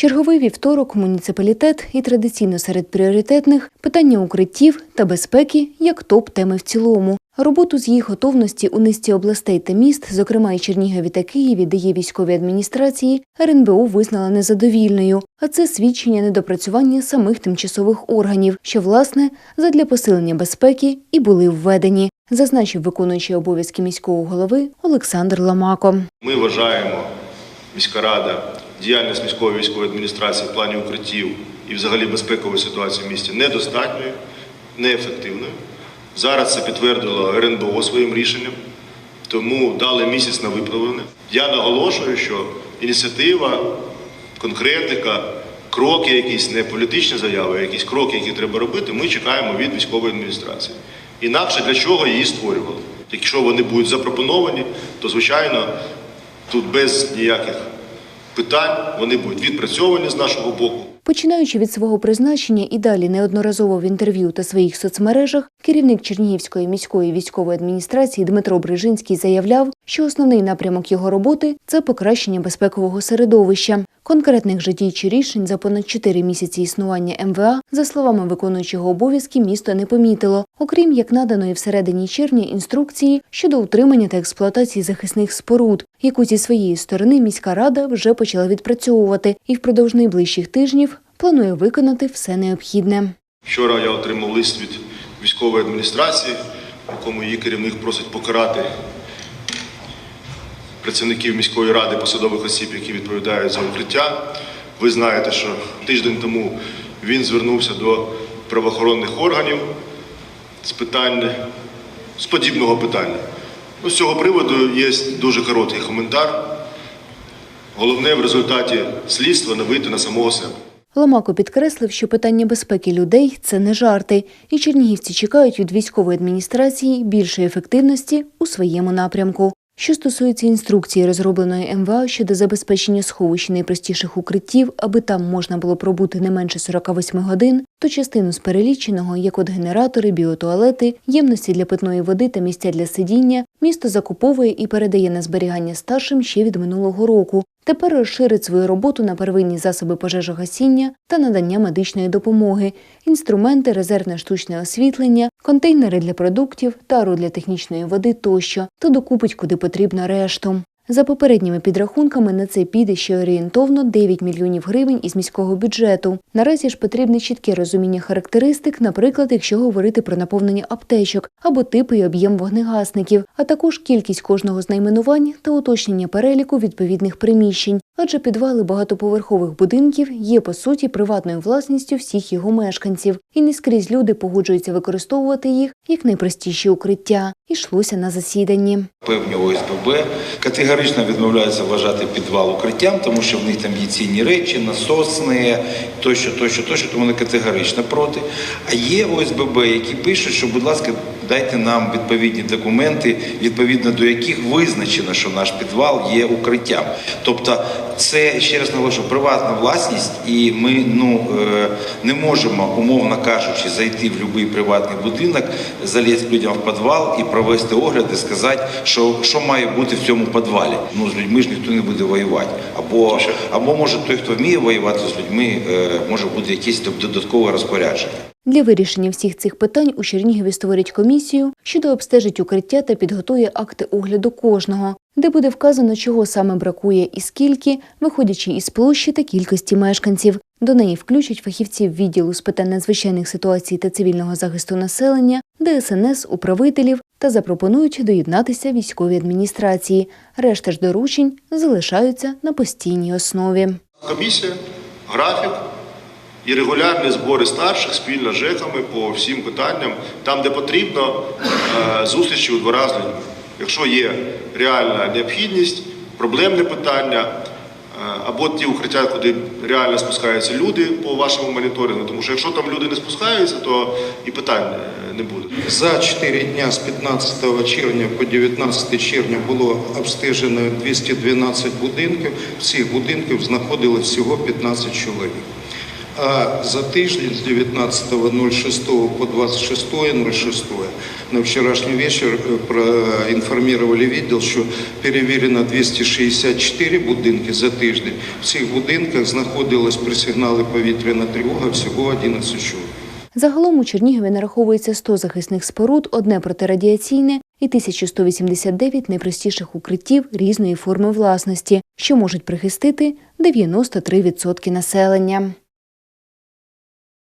Черговий вівторок муніципалітет і традиційно серед пріоритетних питання укриттів та безпеки як топ-теми в цілому. Роботу з їх готовності у низці областей та міст, зокрема і Чернігові та Києві, де є військові адміністрації, РНБО визнала незадовільною. А це свідчення недопрацювання самих тимчасових органів, що власне задля посилення безпеки і були введені, зазначив виконуючий обов'язки міського голови Олександр Ламако. Ми вважаємо, міська рада, діяльність міської військової адміністрації в плані укриттів і взагалі безпекової ситуації в місті недостатньою, неефективною. Зараз це підтвердило РНБО своїм рішенням, тому дали місяць на виправлення. Я наголошую, що ініціатива, конкретика, кроки, якісь не політичні заяви, а якісь кроки, які треба робити, ми чекаємо від військової адміністрації. Інакше для чого її створювали? Якщо вони будуть запропоновані, то звичайно тут без ніяких питань вони будуть відпрацьовані з нашого боку. Починаючи від свого призначення і далі неодноразово в інтерв'ю та своїх соцмережах, керівник Чернігівської міської військової адміністрації Дмитро Брижинський заявляв, що основний напрямок його роботи це покращення безпекового середовища. Конкретних же чи рішень за понад 4 місяці існування МВА, за словами виконуючого обов'язки, місто не помітило, окрім як наданої всередині червня інструкції щодо утримання та експлуатації захисних споруд, яку зі своєї сторони міська рада вже почала відпрацьовувати і впродовж найближчих тижнів планує виконати все необхідне. Вчора я отримав лист від військової адміністрації, в якому її керівник просить покарати працівників міської ради, посадових осіб, які відповідають за укриття. Ви знаєте, що тиждень тому він звернувся до правоохоронних органів з питань з подібного питання. Ну, з цього приводу є дуже короткий коментар. Головне в результаті слідства не вийти на самого себе. Ламако підкреслив, що питання безпеки людей це не жарти, і чернігівці чекають від військової адміністрації більшої ефективності у своєму напрямку. Що стосується інструкції, розробленої МВА щодо забезпечення сховищ найпростіших укриттів, аби там можна було пробути не менше 48 годин, то частину з переліченого, як от генератори, біотуалети, ємності для питної води та місця для сидіння, місто закуповує і передає на зберігання старшим ще від минулого року. Тепер розширить свою роботу на первинні засоби пожежогасіння та надання медичної допомоги, інструменти, резервне штучне освітлення, контейнери для продуктів, тару для технічної води тощо, та докупить куди потрібно решту. За попередніми підрахунками на це піде ще орієнтовно 9 мільйонів гривень із міського бюджету. Наразі ж потрібне чітке розуміння характеристик, наприклад, якщо говорити про наповнення аптечок або типи і об'єм вогнегасників, а також кількість кожного з та уточнення переліку відповідних приміщень. Адже підвали багатоповерхових будинків є по суті приватною власністю всіх його мешканців, і не скрізь люди погоджуються використовувати їх як найпростіші укриття. Ішлося на засіданні. Певні ОСББ категорично відмовляються вважати підвал укриттям, тому що в них там є цінні речі, насосне, тощо, тощо, тощо, тому вони категорично проти. А є ОСББ, які пишуть, що, будь ласка, дайте нам відповідні документи, відповідно до яких визначено, що наш підвал є укриттям. Тобто, це ще раз наголошую, приватна власність, і ми ну е, не можемо, умовно кажучи, зайти в будь-який приватний будинок, залізти людям в підвал і провести огляд і сказати, що, що має бути в цьому підвалі. Ну з людьми ж ніхто не буде воювати. Або, або може той, хто вміє воювати з людьми, е, може бути якесь додаткове розпорядження. Для вирішення всіх цих питань у Чернігові створять комісію, що дообстежить укриття та підготує акти огляду кожного, де буде вказано, чого саме бракує і скільки, виходячи із площі та кількості мешканців. До неї включать фахівців відділу з питань надзвичайних ситуацій та цивільного захисту населення, ДСНС, управителів та запропонують доєднатися військовій адміністрації. Решта ж доручень залишаються на постійній основі. Комісія, графік і регулярні збори старших спільно з ЖЕКами по всім питанням, там, де потрібно, е, зустрічі у два з. Якщо є реальна необхідність, проблемне питання, е, або ті укриття, куди реально спускаються люди по вашому моніторингу, тому що якщо там люди не спускаються, то і питань е, не буде. За 4 дня з 15 червня по 19 червня було обстежено 212 будинків. В цих будинків знаходилось всього 15 чоловік. А за тиждень з 19.06 по 26.06 на вчорашній вечір е, проінформували відділ, що перевірено 264 будинки за тиждень. В цих будинках знаходилась при сигналі повітряна тривога всього 11 чоловік. Загалом у Чернігові нараховується 100 захисних споруд, одне протирадіаційне і 1189 найпростіших укриттів різної форми власності, що можуть прихистити 93% населення.